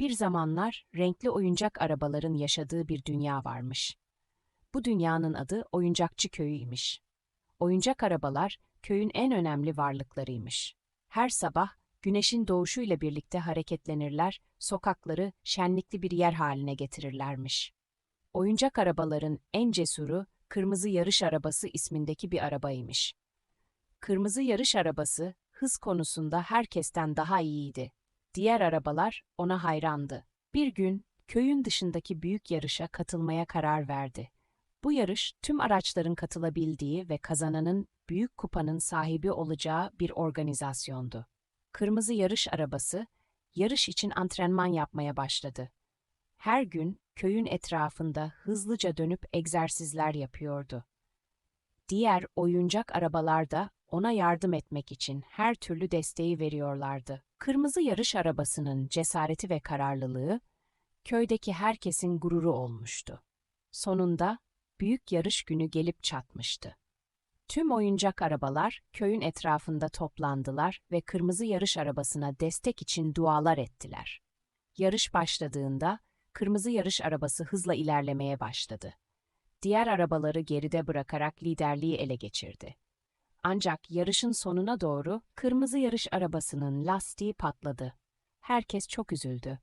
Bir zamanlar renkli oyuncak arabaların yaşadığı bir dünya varmış. Bu dünyanın adı Oyuncakçı Köyü'ymiş. Oyuncak arabalar köyün en önemli varlıklarıymış. Her sabah güneşin doğuşuyla birlikte hareketlenirler, sokakları şenlikli bir yer haline getirirlermiş. Oyuncak arabaların en cesuru Kırmızı Yarış Arabası ismindeki bir arabaymış. Kırmızı yarış arabası hız konusunda herkesten daha iyiydi. Diğer arabalar ona hayrandı. Bir gün köyün dışındaki büyük yarışa katılmaya karar verdi. Bu yarış tüm araçların katılabildiği ve kazananın büyük kupanın sahibi olacağı bir organizasyondu. Kırmızı yarış arabası yarış için antrenman yapmaya başladı. Her gün köyün etrafında hızlıca dönüp egzersizler yapıyordu. Diğer oyuncak arabalar da ona yardım etmek için her türlü desteği veriyorlardı. Kırmızı yarış arabasının cesareti ve kararlılığı köydeki herkesin gururu olmuştu. Sonunda büyük yarış günü gelip çatmıştı. Tüm oyuncak arabalar köyün etrafında toplandılar ve kırmızı yarış arabasına destek için dualar ettiler. Yarış başladığında kırmızı yarış arabası hızla ilerlemeye başladı. Diğer arabaları geride bırakarak liderliği ele geçirdi. Ancak yarışın sonuna doğru kırmızı yarış arabasının lastiği patladı. Herkes çok üzüldü.